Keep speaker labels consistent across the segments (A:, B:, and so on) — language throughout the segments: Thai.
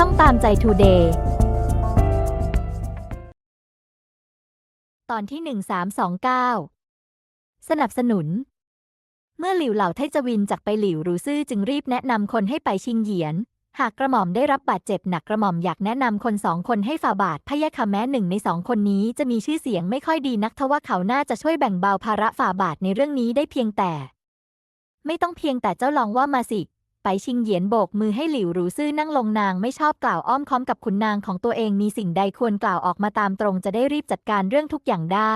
A: ช่องตามใจทูเดย์ตอนที่ 1329 สนับสนุน เมื่อหลิวเหล่าไทจวินจากไปหลิวรูซื่อจึงรีบแนะนำคนให้ไปชิงเหยียน หากกระหม่อมได้รับบาดเจ็บหนักกระหม่อมอยากแนะนำคนสองคนให้ฝ่าบาทพะยะค่ะแม้หนึ่งในสองคนนี้จะมีชื่อเสียงไม่ค่อยดีนักทว่าเขาน่าจะช่วยแบ่งเบาภาระฝ่าบาทในเรื่องนี้ได้เพียงแต่ ไม่ต้องเพียงแต่เจ้าลองว่ามาสิ ไปชิงเหยียนโบกมือให้หลิวหรูซื่อนั่งลงนางไม่ชอบกล่าวอ้อมค้อมกับขุนนางของตัวเองมีสิ่งใดควรกล่าวออกมาตามตรงจะได้รีบจัดการเรื่องทุกอย่างได้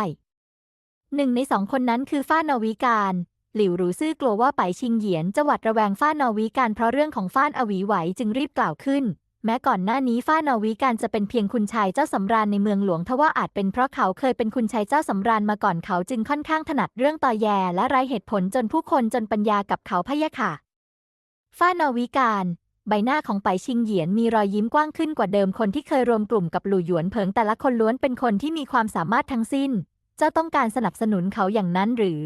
A: หนึ่งในสองคนนั้นคือฟ้านวิการหลิวหรูซื่อกลัวว่าไปชิงเหยียนจะหวัดระแวงฟ้านอวิการเพราะเรื่องของฟ้านอวีไหวจึงรีบกล่าวขึ้น แม้ก่อนหน้านี้ฟ้านอวิการจะเป็นเพียงคุณชายเจ้าสำราญในเมืองหลวงทว่าอาจเป็นเพราะเขาเคยเป็นคุณชายเจ้าสำราญมาก่อนเขาจึงค่อนข้างถนัดเรื่องต่อแยและไร้เหตุผลจนผู้คนจนปัญญากับเขาพะยะค่ะ ฟ้านอวิการ ใบหน้าของไปชิงเหยียนมีรอยยิ้มกว้างขึ้นกว่าเดิมคนที่เคยรวมกลุ่มกับหลู่หยวนเพิงแต่ละคนล้วนเป็นคนที่มีความสามารถทั้งสิ้น เจ้าต้องการสนับสนุนเขาอย่างนั้นหรือ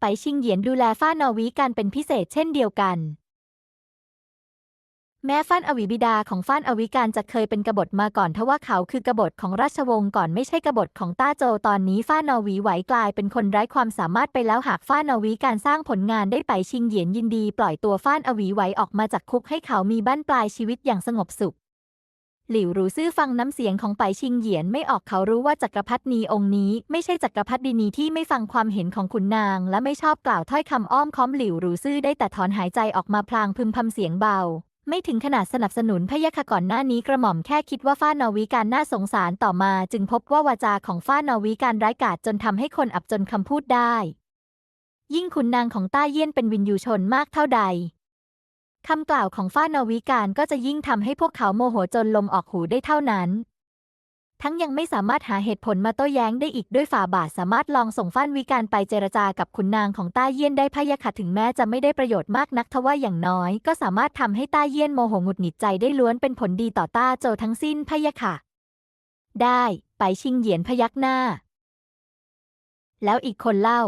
A: ไปชิงเหยียนดูแลฟ้านอวิการเป็นพิเศษเช่นเดียวกัน แม้ฟ้านอวิบิดาของฟ้านอวิการจะเคยเป็นกบฏมาก่อนทว่าเขาคือกบฏของราชวงศ์ก่อนไม่ใช่กบฏของต้าโจตอนนี้ฟ้านอวีไหวกลายเป็นคนไร้ความสามารถไปแล้วหากฟ้านอวีการสร้างผลงานได้ไปชิงเหยียนยินดีปล่อยตัวฟ้านอวีไหวออกมาจากคุกให้เขามีบ้านปลายชีวิตอย่างสงบสุขหลิวรูซื่อฟังน้ำเสียงของไปชิงเหยียนไม่ออกเขารู้ว่าจักรพรรดินีองค์นี้ ไม่ใช่จักรพรรดินีที่ไม่ฟังความเห็นของขุนนาง และไม่ชอบกล่าวถ้อยคำอ้อมค้อมหลิวรูซื่อได้แต่ถอนหายใจออกมาพลางพึมพำเสียงเบา ไม่ถึงขนาดสนับสนุนพยาคก่อนหน้านี้กระหม่อมแค่คิดว่าฟ้านอวีการน่าสงสารต่อมา จึงพบว่าวาจาของฟ้านอวีการร้ายกาจจนทำให้คนอับจนคำพูดได้ ยิ่งขุนนางของต้าเยี่ยนเป็นวินยูชนมากเท่าใดคำกล่าวของฟ้านอวิการก็จะยิ่งทำให้พวกเขาโมโหจนลมออกหูได้เท่านั้น ทั้งยังไม่สามารถหาเหตุผลมาโต้แย้งได้อีกด้วยฝ่าบาทสามารถลองส่งฟ้านวิการไปเจรจากับขุนนางของต้าเยี่ยนได้พยะค่ะถึงแม้จะไม่ได้ประโยชน์มากนักทว่าอย่างน้อย ก็สามารถทำให้ต้าเยี่ยนโมโหหงุดหงิดใจได้ล้วนเป็นผลดีต่อต้าโจทั้งสิ้นพยะค่ะได้ ไปชิงเหยียนพยักหน้า แล้วอีกคนเล่า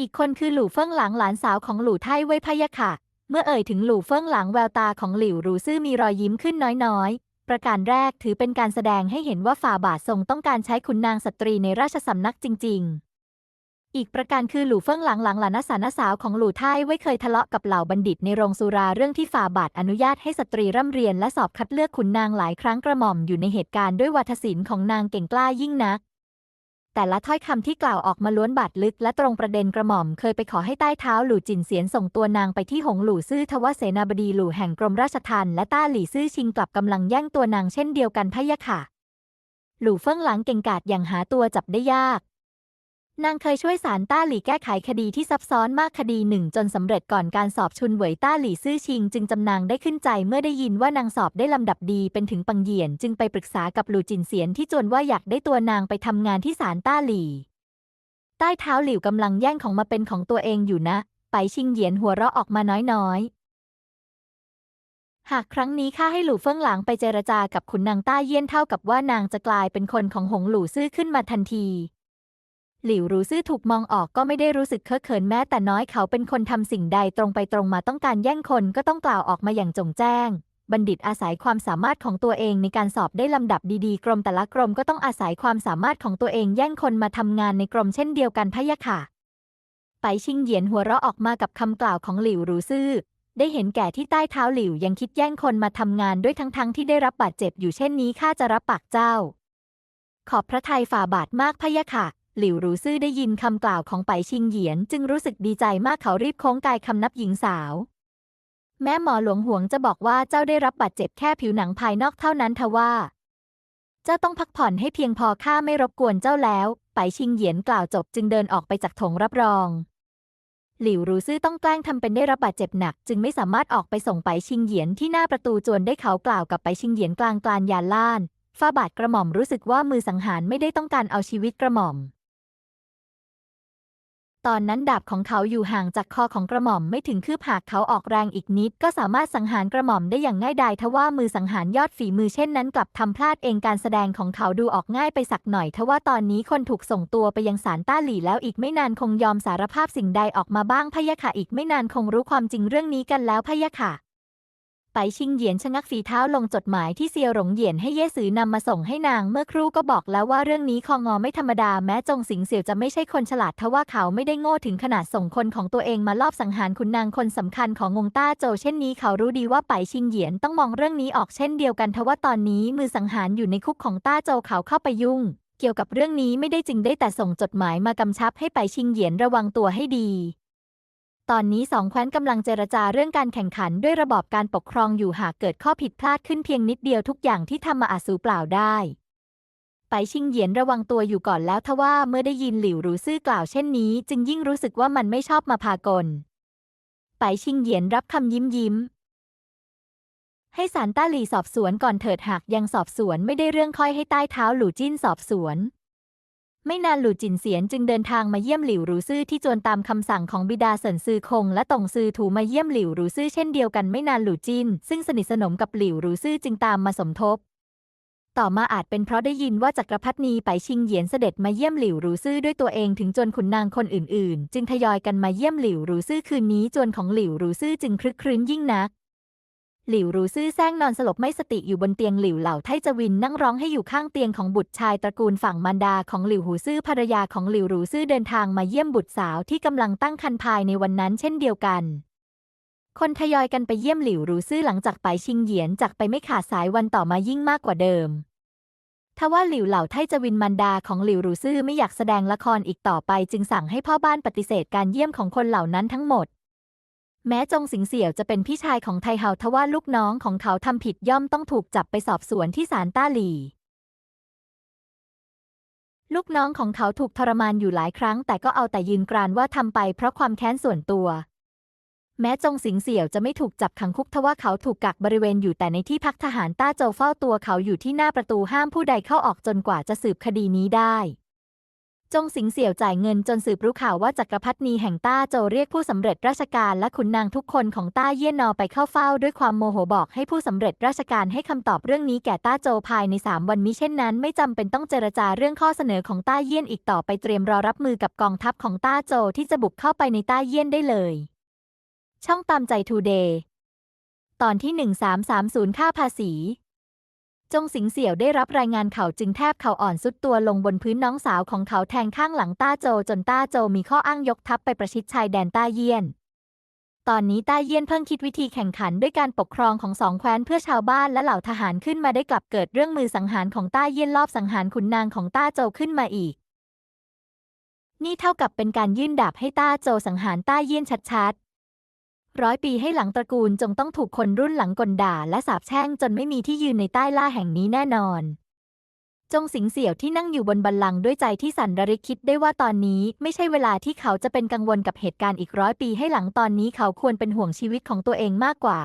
A: อีกคนคือหลู่เฟิ่งหลังหลานสาวของหลู่ไทเว่ยพยะค่ะ เมื่อเอ่ยถึงหลู่เฟิ่งหลังแววตาของหลิวหรูซื่อมีรอยยิ้มขึ้นน้อย ประการแรกถือเป็นการแสดงให้เห็นว่าฝ่าบาททรงต้องการใช้ขุนนางสตรีในราชสำนักจริง ๆ อีกประการคือหลู่เฟิ่งหลังหลังหลานสานสาวของหลู่ไทไว้เคยทะเลาะกับเหล่าบัณฑิตในโรงสุราเรื่องที่ฝ่าบาทอนุญาตให้สตรีร่ำเรียนและสอบคัดเลือกขุนนางหลายครั้งกระหม่อมอยู่ในเหตุการณ์ด้วยวัฒศิลป์ของนางเก่งกล้ายิ่งนัก แต่ละถ้อยคำที่กล่าวออกมาล้วนบาดลึกและตรงประเด็นกระหม่อมเคยไปขอให้ใต้เท้าหลู่จินเสียนส่งตัวนางไปที่หงหลู่ซื่อทว่าเสนาบดีหลู่แห่งกรมราชทัณฑ์และต้าหลี่ซื่อชิงกลับกำลังแย่งตัวนางเช่นเดียวกันพะยะค่ะ หลู่เฟิ่งหลังเก่งกาจอย่างหาตัวจับได้ยาก นางเคยช่วยสารต้าหลี่แก้ไขคดีที่ซับซ้อนมากคดีหนึ่งจนสำเร็จก่อนการสอบชุนเหวยต้าหลี่ซื่อชิง จึงจำนางได้ขึ้นใจเมื่อได้ยินว่านางสอบได้ลำดับดีเป็นถึงปังเหยียน จึงไปปรึกษากับหลู่จินเสียนที่จวนว่าอยากได้ตัวนางไปทำงานที่ศาลต้าหลี่ ใต้เท้าหลิวกำลังแย่งของมาเป็นของตัวเองอยู่นะ ไปชิงเหยียนหัวเราะออกมาน้อยๆ หากครั้งนี้ข้าให้หลู่เฟิ่งหลางไปเจรจากับขุนนางต้าเยี่ยนเท่ากับว่านางจะกลายเป็นคนของหงหลู่ซื่อขึ้นมาทันที หลิวรู้ซื่อถูกมองออกก็ไม่ได้รู้สึกเคอะเขินแม้แต่น้อยเขาเป็นคนทำสิ่งใดตรงไปตรงมาต้องการแย่งคนก็ต้องกล่าวออกมาอย่างจงแจ้ง บัณฑิตอาศัยความสามารถของตัวเองในการสอบได้ลำดับดีๆ กรมแต่ละกรมก็ต้องอาศัยความสามารถของตัวเองแย่งคนมาทำงานในกรมเช่นเดียวกันพะยะค่ะ ไปชิงเหยียนหัวเราะออกมากับคำกล่าวของหลิวรู้ซื่อ ได้เห็นแก่ที่ใต้เท้าหลิวยังคิดแย่งคนมาทำงานด้วยทั้งๆทที่ได้รับบาดเจ็บอยู่เช่นนี้ข้าจะรับปากเจ้า ขอบพระทัยฝ่าบาทมากพะยะค่ะ หลิวรู้ซื่อได้ยินคำกล่าวของไปชิงเหยียน จึงรู้สึกดีใจมากเขารีบโค้งกายคำนับหญิงสาว แม้หมอหลวงหวงจะบอกว่าเจ้าได้รับบาดเจ็บแค่ผิวหนังภายนอกเท่านั้นทว่า เจ้าต้องพักผ่อนให้เพียงพอข้าไม่รบกวนเจ้าแล้ว ไปชิงเหยียนกล่าวจบจึงเดินออกไปจากถงรับรอง หลิวรู้ซื่อต้องแกล้งทำเป็นได้รับบาดเจ็บหนัก จึงไม่สามารถออกไปส่งไปชิงเหยียนที่หน้าประตูจวนได้เขากล่าวกับไปชิงเหยียนกลางกลานยานล่านฝ้าบาทกระหม่อมรู้สึกว่ามือสังหารไม่ได้ต้องการเอาชีวิตกระหม่อม ตอนนั้นดาบของเขาอยู่ห่างจากคอของกระหม่อมไม่ถึงคืบหากเขาออกแรงอีกนิด ก็สามารถสังหารกระหม่อมได้อย่างง่ายดายทว่ามือสังหารยอดฝีมือเช่นนั้นกลับทำพลาดเองการแสดงของเขาดูออกง่ายไปสักหน่อยทว่าตอนนี้คนถูกส่งตัวไปยังศาลต้าหลี่แล้วอีกไม่นานคงยอมสารภาพสิ่งใดออกมาบ้างพะยะค่ะอีกไม่นานคงรู้ความจริงเรื่องนี้กันแล้วพะยะค่ะ ไปชิงเหยียนชะงักฝีเท้าลงจดหมายที่เซียวหลงเหยียนให้เย่สือนำมาส่งให้นางเมื่อครู่ก็บอกแล้วว่าเรื่องนี้คองอไม่ธรรมดาแม้จงสิงเสี่ยวจะไม่ใช่คนฉลาดทว่าเขาไม่ได้โง่ถึงขนาดส่งคนของตัวเองมาลอบสังหารขุนนางคนสำคัญของงงต้าโจเช่นนี้เขารู้ดีว่าไปชิงเหยียนต้องมองเรื่องนี้ออกเช่นเดียวกันทว่าตอนนี้มือสังหารอยู่ในคุกของต้าโจเขาเข้าไปยุ่ง เกี่ยวกับเรื่องนี้ไม่ได้จึงได้แต่ส่งจดหมายมากำชับให้ไปชิงเหยียนระวังตัวให้ดี ตอนนี้สองแคว้นกำลังเจรจาเรื่องการแข่งขันด้วยระบอบการปกครองอยู่หากเกิดข้อผิดพลาดขึ้นเพียงนิดเดียวทุกอย่างที่ทำมาอาจสูเปล่าได้ ไปชิงเหยียนระวังตัวอยู่ก่อนแล้วทว่าเมื่อได้ยินหลิวหรูซื่อกล่าวเช่นนี้ จึงยิ่งรู้สึกว่ามันไม่ชอบมาพากล ไปชิงเหยียนรับคำยิ้มยิ้ม ให้สารต้าหลี่สอบสวนก่อนเถิดหากยังสอบสวนไม่ได้เรื่องค่อยให้ใต้เท้าหลู่จิ้นสอบสวน ไม่นานหลู่จินเสียนจึงเดินทางมาเยี่ยมหลิวหรูซื่อที่จวนตามคำสั่งของบิดาเสินซือคง และตงซือถูมาเยี่ยมหลิวหรูซื่อเช่นเดียวกันไม่นานหลู่จินซึ่งสนิทสนมกับหลิวหรูซื่อจึงตามมาสมทบ ต่อมาอาจเป็นเพราะได้ยินว่าจักรพรรดินีไปชิงเหยียนเสด็จมาเยี่ยมหลิวหรูซื่อด้วยตัวเองถึงจนขุนนางคนอื่นๆ จึงทยอยกันมาเยี่ยมหลิวหรูซื่อคืนนี้จวนของหลิวหรูซื่อจึงคลึกครื้นยิ่งนัก หลิวรูซื่อแซงนอนสลบไม่สติอยู่บนเตียงหลิวเหล่าไทจวินนั่งร้องให้อยู่ข้างเตียงของบุตรชายตระกูลฝั่งมารดาของหลิวหูซื่อภรรยาของหลิวรูซื่อเดินทางมาเยี่ยมบุตรสาวที่กำลังตั้งครรภ์ภายในวันนั้นเช่นเดียวกัน คนทยอยกันไปเยี่ยมหลิวรูซื่อหลังจากไปชิงเหยียนจากไปไม่ขาดสายวันต่อมายิ่งมากกว่าเดิมทว่าหลิวเหล่าไทจวินมันดาของหลิวรูซื่อไม่อยากแสดงละครอีกต่อไปจึงสั่งให้พ่อบ้านปฏิเสธการเยี่ยมของคนเหล่านั้นทั้งหมด แม้จงสิงเสี่ยวจะเป็นพี่ชายของไทเฮาทว่าลูกน้องของเขาทำผิดย่อมต้องถูกจับไปสอบสวนที่ศาลต้าหลี ลูกน้องของเขาถูกทรมานอยู่หลายครั้ง แต่ก็เอาแต่ยืนกรานว่าทำไปเพราะความแค้นส่วนตัว แม้จงสิงเสี่ยวจะไม่ถูกจับขังคุกทว่าเขาถูกกักบริเวณอยู่แต่ในที่พักทหารต้าโจวเฝ้าตัวเขาอยู่ที่หน้าประตูห้ามผู้ใดเข้าออกจนกว่าจะสืบคดีนี้ได้ จงสิงเสี่ยวจ่ายเงินจนสืบรู้ข่าวว่าจักรพรรดินีแห่งต้าโจเรียกผู้สำเร็จราชการและขุนนางทุกคนของต้าเยี่ยนนอไปเข้าเฝ้าด้วยความโมโหบอกให้ผู้สำเร็จราชการให้คำตอบเรื่องนี้แก่ต้าโจภายใน 3 วันมิเช่นนั้นไม่จำเป็นต้องเจรจาเรื่องข้อเสนอของต้าเยี่ยนอีกต่อไปเตรียมรอรับมือกับกองทัพของต้าโจที่จะบุกเข้าไปในต้าเยี่ยนได้เลย ช่องตามใจทูเดย์ตอนที่1330ค่าภาษี จงสิงเสี่ยวได้รับรายงานเขาจึงแทบเข่าอ่อนสุดตัวลงบนพื้นน้องสาวของเขาแทงข้างหลังต้าโจจนต้าโจมีข้ออ้างยกทัพไปประชิดชายแดนต้าเยี่ยน ตอนนี้ต้าเยี่ยนเพิ่งคิดวิธีแข่งขันด้วยการปกครองของสองแคว้นเพื่อชาวบ้านและเหล่าทหารขึ้นมาได้กลับเกิดเรื่องมือสังหารของต้าเยี่ยนรอบสังหารขุนนางของต้าโจขึ้นมาอีก นี่เท่ากับเป็นการยื่นดาบให้ต้าโจสังหารต้าเยี่ยนชัดๆ ร้อยปีให้หลังตระกูลจงต้องถูกคนรุ่นหลังกลด่าและสาปแช่งจนไม่มีที่ยืนในใต้ล่าแห่งนี้แน่นอน จงสิงเสี่ยวที่นั่งอยู่บนบัลลังก์ด้วยใจที่สั่นระริกคิดได้ว่าตอนนี้ไม่ใช่เวลาที่เขาจะเป็นกังวลกับเหตุการณ์อีกร้อยปีให้หลังตอนนี้เขาควรเป็นห่วงชีวิตของตัวเองมากกว่า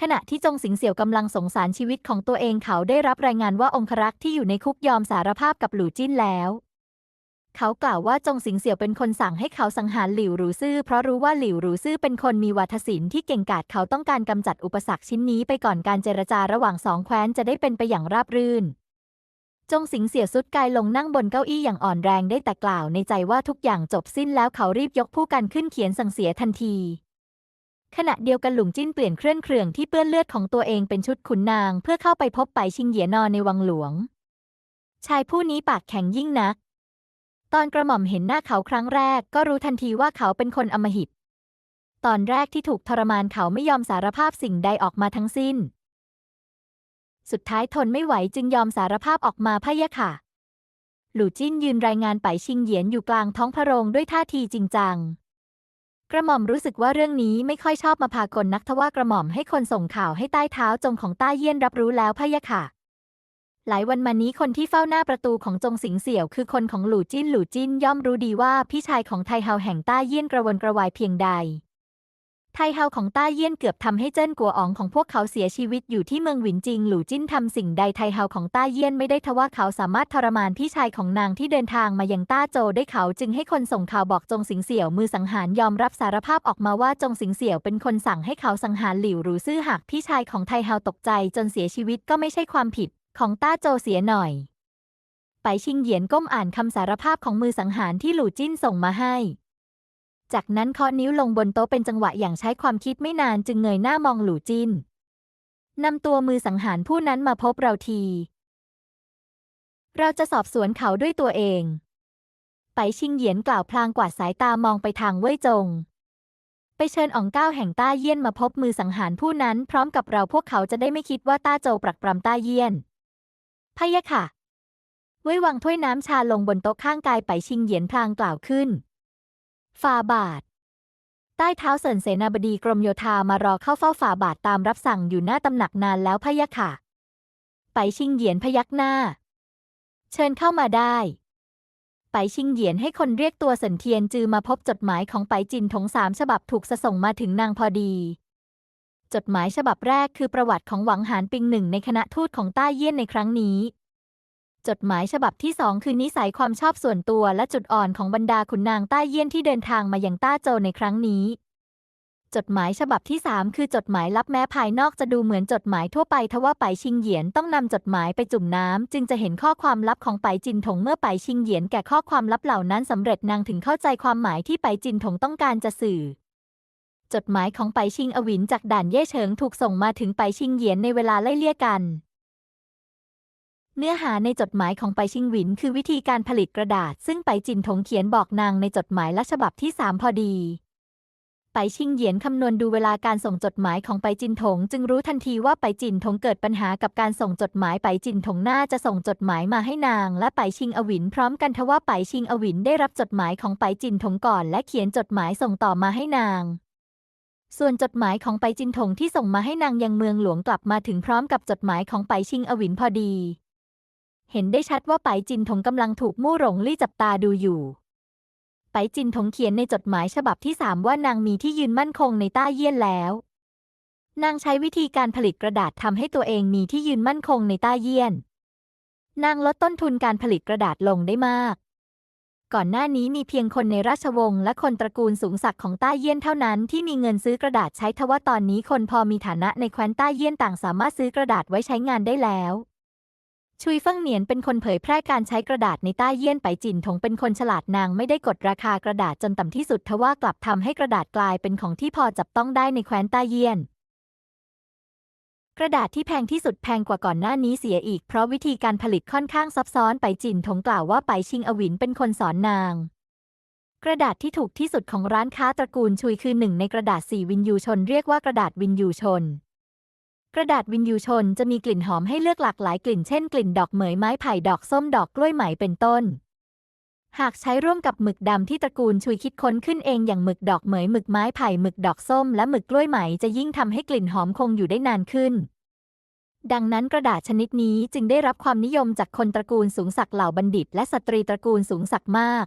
A: ขณะที่จงสิงเสี่ยวกำลังสงสารชีวิตของตัวเองเขาได้รับรายงานว่าองครักษ์ที่อยู่ในคุกยอมสารภาพกับหลู่จิ้นแล้ว เขากล่าวว่าจงสิงเสี่ยวเป็นคนสั่งให้เขาสังหารหลิวหรูซื่อเพราะรู้ว่าหลิวหรูซื่อเป็นคนมีวาทศิลป์ที่เก่งกาจเขาต้องการกำจัดอุปสรรคชิ้นนี้ไปก่อนการเจรจาระหว่างสองแคว้นจะได้เป็นไปอย่างราบรื่น จงสิงเสี่ยวสุดกายลงนั่งบนเก้าอี้อย่างอ่อนแรงได้แต่กล่าวในใจว่าทุกอย่างจบสิ้นแล้วเขารีบยกผู้กันขึ้นเขียนสั่งเสียทันที ขณะเดียวกันหลุงจิ้นเปลี่ยนเครื่องเครื่องที่เปื้อนเลือดของตัวเองเป็นชุดขุนนาง เพื่อเข้าไปพบไปชิงเหยียนอในวังหลวง ชายผู้นี้ปากแข็งยิ่งนัก ตอนกระหม่อมเห็นหน้าเขาครั้งแรกก็รู้ทันทีว่าเขาเป็นคนอมหิต ตอนแรกที่ถูกทรมานเขาไม่ยอมสารภาพสิ่งใดออกมาทั้งสิ้น สุดท้ายทนไม่ไหวจึงยอมสารภาพออกมาพะยะค่ะ หลู่จิ้นยืนรายงานไปชิงเหยียนอยู่กลางท้องพระโรงด้วยท่าทีจริงจัง กระหม่อมรู้สึกว่าเรื่องนี้ไม่ค่อยชอบมาพากลนักทว่ากระหม่อมให้คนส่งข่าวให้ใต้เท้าจงของต้าเยี่ยนรับรู้แล้วพะยะค่ะ หลายวันมานี้คนที่เฝ้าหน้าประตูของจงสิงเสี่ยวคือคนของหลู่จิ้นหลู่จิ้นย่อมรู้ดีว่าพี่ชายของไทเฮาแห่งต้าเยี่ยนกระวนกระวายเพียงใด ไทเฮาของต้าเยี่ยนเกือบทำให้เจิ้นกัวอ๋องของพวกเขาเสียชีวิตอยู่ที่เมืองหวินจิงหลู่จิ้นทำสิ่งใดไทเฮาของต้าเยี่ยนไม่ได้ทว่าเขาสามารถทรมานพี่ชายของนางที่เดินทางมายังต้าโจได้เขาจึงให้คนส่งข่าวบอกจงสิงเสี่ยวมือสังหารยอมรับสารภาพออกมาว่าจงสิงเสี่ยวเป็นคนสั่งให้เขาสังหารหลิวหรูซื่อหากพี่ชายของไทเฮาตกใจจนเสียชีวิตก็ไม่ใช่ความผิด ของต้าโจเสียหน่อย ไปชิงเหยียนก้มอ่านคำสารภาพของมือสังหารที่หลู่จิ้นส่งมาให้ จากนั้นเคาะนิ้วลงบนโต๊ะเป็นจังหวะอย่างใช้ความคิดไม่นานจึงเงยหน้ามองหลู่จินนำตัวมือสังหารผู้นั้นมาพบเราที เราจะสอบสวนเขาด้วยตัวเอง ไปชิงเหยียนกล่าวพลางกวาดสายตามองไปทางเว่ยจง ไปเชิญอองก้าวแห่งต้าเยี่ยนมาพบมือสังหารผู้นั้น พร้อมกับเราพวกเขาจะได้ไม่คิดว่าต้าโจปรักปรำต้าเยี่ยน พะยะค่ะเว่ยวางถ้วยน้ำชาลงบนโต๊ะข้างกายไปชิงเหยียนพลางกล่าวขึ้นฟาบาท ใต้เท้าเสินเสนาบดีกรมโยธามารอเข้าเฝ้าฝ่าบาทตามรับสั่งอยู่หน้าตำหนักนานแล้วพะยะค่ะ ไปชิงเหยียนพยักหน้า เชิญเข้ามาได้ไปชิงเหยียนให้คนเรียกตัวสินเทียนจือมาพบจดหมายของไปจินถงสามฉบับถูกสส่งมาถึงนางพอดี จดหมายฉบับแรกคือประวัติของหวังหานปิงหนึ่งในคณะทูตของต้าเยี่ยนในครั้งนี้ จดหมายฉบับที่สองคือนิสัยความชอบส่วนตัวและจุดอ่อนของบรรดาขุนนางต้าเยี่ยนที่เดินทางมาอยังต้าโจวในครั้งนี้ จดหมายฉบับที่สามคือจดหมายลับแม้ภายนอกจะดูเหมือนจดหมายทั่วไปทว่าไปชิงเหยียนต้องนำจดหมายไปจุ่มน้ำจึงจะเห็นข้อความลับของไปจินถงเมื่อไปชิงเหยียนแก่ข้อความลับเหล่านั้นสำเร็จนางถึงเข้าใจความหมายที่ไปจินถงต้องการจะสื่อ จดหมายของไปชิงอวินจากด่านเย่เฉิงถูกส่งมาถึงไปชิงเหยียนในเวลาไล่เลี่ยกัน เนื้อหาในจดหมายของไปชิงหวิน คือวิธีการผลิตกระดาษ ซึ่งไปจินถงเขียนบอกนางในจดหมายละฉบับที่สามพอดีไปชิงเหยียนคำนวณดูเวลาการส่งจดหมายของไปจินถง จึงรู้ทันทีว่าไปจินถงเกิดปัญหากับการส่งจดหมายไปจินถงน่าจะส่งจดหมายมาให้นาง และไปชิงอวินพร้อมกันทว่าไปชิงอวินได้รับจดหมายของไปจินถงก่อน และเขียนจดหมายส่งต่อมาให้นาง ส่วนจดหมายของไปจินถงที่ส่งมาให้นางยังเมืองหลวงกลับมาถึงพร้อมกับจดหมายของไปชิงอวินพอดี เห็นได้ชัดว่าไปจินถงกำลังถูกมู่หลงลี่จับตาดูอยู่ ไปจินถงเขียนในจดหมายฉบับที่สามว่านางมีที่ยืนมั่นคงในต้าเยี่ยนแล้ว นางใช้วิธีการผลิตกระดาษทำให้ตัวเองมีที่ยืนมั่นคงในต้าเยี่ยน นางลดต้นทุนการผลิตกระดาษลงได้มาก ก่อนหน้านี้มีเพียงคนในราชวงศ์และคนตระกูลสูงศักดิ์ของต้าเยี่ยนเท่านั้นที่มีเงินซื้อกระดาษใช้ทว่าตอนนี้คนพอมีฐานะในแคว้นต้าเยี่ยนต่างสามารถซื้อกระดาษไว้ใช้งานได้แล้วชุยเฟิ่งเหนียนเป็นคนเผยแพร่การใช้กระดาษในต้าเยี่ยนไปจินถงเป็นคนฉลาดนางไม่ได้กดราคากระดาษจนต่ำที่สุดทว่ากลับทำให้กระดาษกลายเป็นของที่พอจับต้องได้ในแคว้นต้าเยี่ยน กระดาษที่แพงที่สุดแพงกว่าก่อนหน้านี้เสียอีก เพราะวิธีการผลิตค่อนข้างซับซ้อนไปจินถงกล่าวว่าไปชิงอวินเป็นคนสอนนาง กระดาษที่ถูกที่สุดของร้านค้าตระกูลชุยคือหนึ่งในกระดาษสี่วินยูชน เรียกว่ากระดาษวินยูชน กระดาษวินยูชนจะมีกลิ่นหอมให้เลือกหลากหลายกลิ่นเช่นกลิ่นดอกเหมยไม้ไผ่ดอกส้มดอกกล้วยไหมเป็นต้น หากใช้ร่วมกับหมึกดำที่ตระกูลชุยคิดค้นขึ้นเองอย่างหมึกดอกเหมยหมึกไม้ไผ่หมึกดอกส้มและหมึกกล้วยไหมจะยิ่งทำให้กลิ่นหอมคงอยู่ได้นานขึ้น ดังนั้นกระดาษชนิดนี้จึงได้รับความนิยมจากคนตระกูลสูงศักดิ์เหล่าบัณฑิต และสตรีตระกูลสูงศักดิ์มาก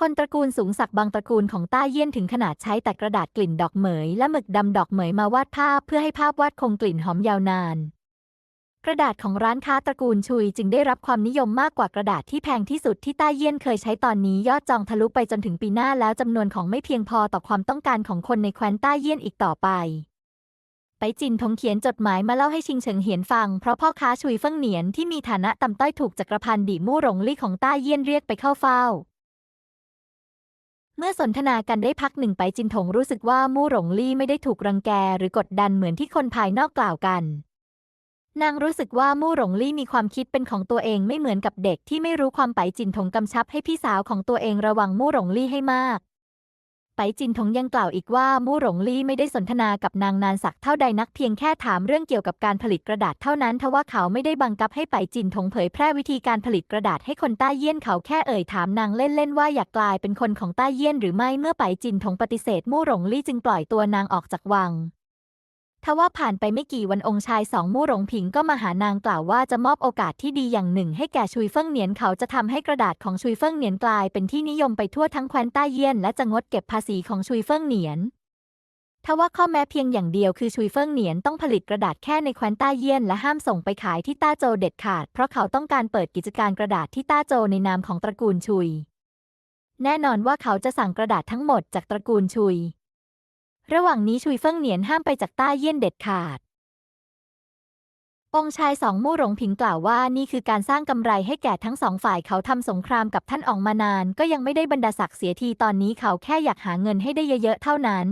A: คนตระกูลสูงศักดิ์บางตระกูลของต้าเยี่ยนถึงขนาดใช้แต่กระดาษกลิ่นดอกเหมยและหมึกดำดอกเหมยมาวาดภาพเพื่อให้ภาพวาดคงกลิ่นหอมยาวนาน กระดาษของร้านค้าตระกูลชุยจึงได้รับความนิยมมากกว่ากระดาษที่แพงที่สุดที่ต้าเยี่ยนเคยใช้ตอนนี้ยอดจองทะลุไปจนถึงปีหน้าแล้วจำนวนของไม่เพียงพอต่อความต้องการของคนในแคว้นต้าเยี่ยนอีกต่อไป ไปจินทงเขียนจดหมายมาเล่าให้ชิงเฉิงเหียนฟัง เพราะพ่อค้าชุยเฟิ่งเหนียนที่มีฐานะต่ำต้อยถูกจักรพันธ์ดีมู่หลงลี่ของต้าเยี่ยนเรียกไปเข้าเฝ้าเมื่อสนทนากันได้พักหนึ่งไปจินถงรู้สึกว่ามู่หลงลี่ไม่ได้ถูกรังแกหรือกดดันเหมือนที่คนภายนอกกล่าวกัน นางรู้สึกว่ามู่หลงลี่มีความคิดเป็นของตัวเองไม่เหมือนกับเด็กที่ไม่รู้ความไปจินถงกำชับให้พี่สาวของตัวเองระวังมู่หลงลี่ให้มาก ไปจินถงยังกล่าวอีกว่ามู่หลงลี่ไม่ได้สนทนากับนางนานสักเท่าใดนักเพียงแค่ถามเรื่องเกี่ยวกับการผลิตกระดาษเท่านั้นทว่าเขาไม่ได้บังคับให้ไปจินถงเผยแพร่วิธีการผลิตกระดาษให้คนใต้เยี่ยนเขาแค่เอ่ยถามนางเล่นๆว่าอยากกลายเป็นคนของใต้เยี่ยนหรือไม่เมื่อไปจินถงปฏิเสธมู่หลงลี่จึงปล่อยตัวนางออกจากวัง ทว่าผ่านไปไม่กี่วันองค์ชายสองมู่หลงผิงก็มาหานางกล่าวว่าจะมอบโอกาสที่ดีอย่างหนึ่ง ให้แก่ชุยเฟิ่งเหนียนเขาจะทำให้กระดาษของชุยเฟิ่งเหนียนกลายเป็นที่นิยมไปทั่วทั้งแคว้นใต้เยี่ยนและจะงดเก็บภาษีของชุยเฟิ่งเหนียนทว่าข้อแม้เพียงอย่างเดียวคือชุยเฟิ่งเหนียนต้องผลิตกระดาษแค่ในแคว้นต้าเยี่ยนและห้ามส่งไปขายที่ต้าโจเด็ดขาด เพราะเขาต้องการเปิดกิจการกระดาษที่ต้าโจในนามของตระกูลชุย แน่นอนว่าเขาจะสั่งกระดาษทั้งหมดจากตระกูลชุย ระหว่างนี้ชุยเฟิ่งเหนียนห้ามไปจากต้าเยี่ยนเด็ดขาด องค์ชายสองมู่หลงผิงกล่าวว่านี่คือการสร้างกำไรให้แก่ทั้งสองฝ่ายเขาทำสงครามกับท่านอองมานาน ก็ยังไม่ได้บรรดาศักดิ์เสียทีตอนนี้เขาแค่อยากหาเงินให้ได้เยอะๆเท่านั้น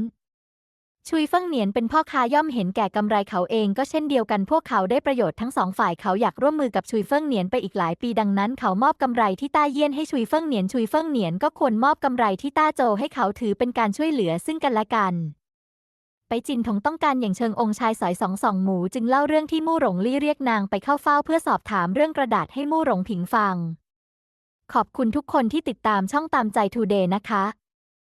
A: ชุยเฟิงเหนียนเป็นพ่อค้าย่อมเห็นแก่กำไรเขาเองก็เช่นเดียวกันพวกเขาได้ประโยชน์ทั้งสองฝ่ายเขาอยากร่วมมือกับชุยเฟิงเหนียนไปอีกหลายปีดังนั้น เขามอบกำไรที่ต้าเยี่ยนให้ชุยเฟิงเหนียนชุยเฟิงเหนียนก็ควรมอบกำไรที่ต้าโจให้เขาถือเป็นการช่วยเหลือซึ่งกันและกัน จินถงต้องการอย่างเชิงองค์ชายสอยสองสองหมูจึงเล่าเรื่องที่มู่หลงลี่เรียกนางไปเข้าเฝ้าเพื่อสอบถามเรื่องกระดาษให้มู่หลงผิงฟัง ขอบคุณทุกคนที่ติดตามช่องตามใจทูเดย์นะคะ